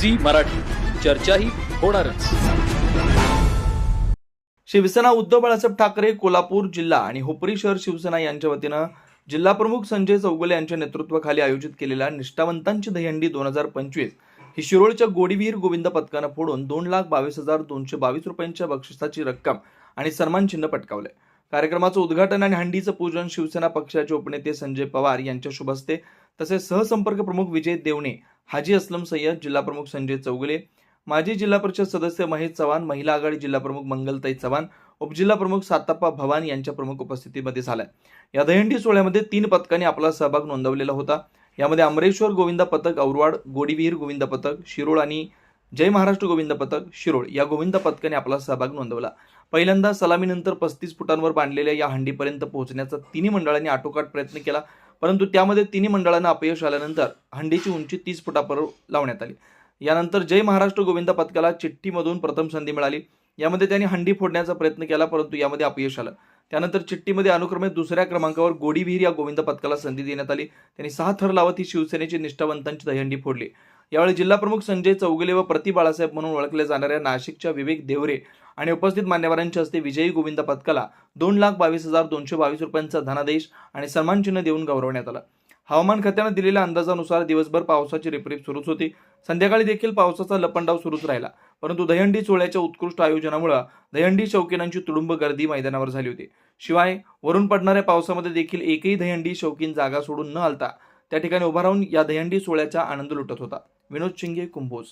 Zee Marathi. चर्चाही होणारच. शिवसेना उद्धव बाळासाहेब ठाकरे कोल्हापूर जिल्हा आणि हुपरी शहर शिवसेना यांच्या वतीनं जिल्हा प्रमुख संजय चौगुले यांच्या नेतृत्वाखाली आयोजित केलेल्या निष्ठावंतांची दहीहंडी दोन हजार पंचवीस ही शिरोळच्या गोडीवीर गोविंद पथकानं फोडून दोन लाख बावीस हजार दोनशे बावीस रुपयांच्या बक्षिसाची रक्कम आणि सन्मान चिन्ह पटकावले कार्यक्रमाचं उद्घाटन आणि हंडीचं पूजन शिवसेना पक्षाचे उपनेते संजय पवार यांच्या शुभ हस्ते तसेच सहसंपर्क प्रमुख विजय देवणे हाजी असलम सय्यद जिल्हा प्रमुख संजय चौगुले माजी जिल्हा परिषद सदस्य महेश चव्हाण महिला आघाडी जिल्हा प्रमुख मंगलताई चव्हाण उपजिल्हा प्रमुख साताप्पा भवान यांच्या प्रमुख उपस्थितीमध्ये झाला या दहिंडी सोहळ्यामध्ये तीन पथकांनी आपला सहभाग नोंदवलेला होता. यामध्ये अमरेश्वर गोविंद पथक औरवाड गोडीविहीर गोविंद पथक शिरोळ आणि जय महाराष्ट्र गोविंद पथक शिरोळ या गोविंद पथकाने आपला सहभाग नोंदवला. पहिल्यांदा सलामीनंतर पस्तीस फुटांवर बांधलेल्या या हंडीपर्यंत पोहोचण्याचा तिन्ही मंडळांनी आटोकाट प्रयत्न केला. परंतु त्यामध्ये तिन्ही मंडळांना अपयश आल्यानंतर हंडीची उंची तीस फुटापर लावण्यात आली. यानंतर जय महाराष्ट्र गोविंद पथकाला चिठ्ठीमधून प्रथम संधी मिळाली. यामध्ये त्यांनी हंडी फोडण्याचा प्रयत्न केला परंतु यामध्ये अपयश आलं. त्यानंतर चिठ्ठीमध्ये अनुक्रमे दुसऱ्या क्रमांकावर गोडीविहीर या गोविंद पथकाला संधी देण्यात आली. त्यांनी सहा थर लावत ही शिवसेनेची निष्ठावंतांची दहीहंडी फोडली. यावेळी जिल्हा प्रमुख संजय चौगुले व प्रति बाळासाहेब म्हणून ओळखल्या जाणाऱ्या नाशिकच्या विवेक देवरे आणि उपस्थित मान्यवरांच्या हस्ते विजयी गोविंद पथकाला दोन लाख बावीस हजार दोनशे बावीस रुपयांचा धनादेश आणि सन्मानचिन्ह देऊन गौरवण्यात आला. हवामान खात्यानं दिलेल्या अंदाजानुसार दिवसभर पावसाची रिपरिप सुरूच होती. संध्याकाळी देखील पावसाचा लपंडाव सुरूच राहिला. परंतु दहंडी सोहळ्याच्या उत्कृष्ट आयोजनामुळे दहंडी शौकीनांची तुडुंब गर्दी मैदानावर झाली होती. शिवाय वरून पडणाऱ्या पावसामध्ये देखील एकही दहंडी शौकीन जागा सोडून न आलता त्या ठिकाणी उभा राहून या दहंडी सोहळ्याचा आनंद लुटत होता. विनोद शिंगे कुंभोज.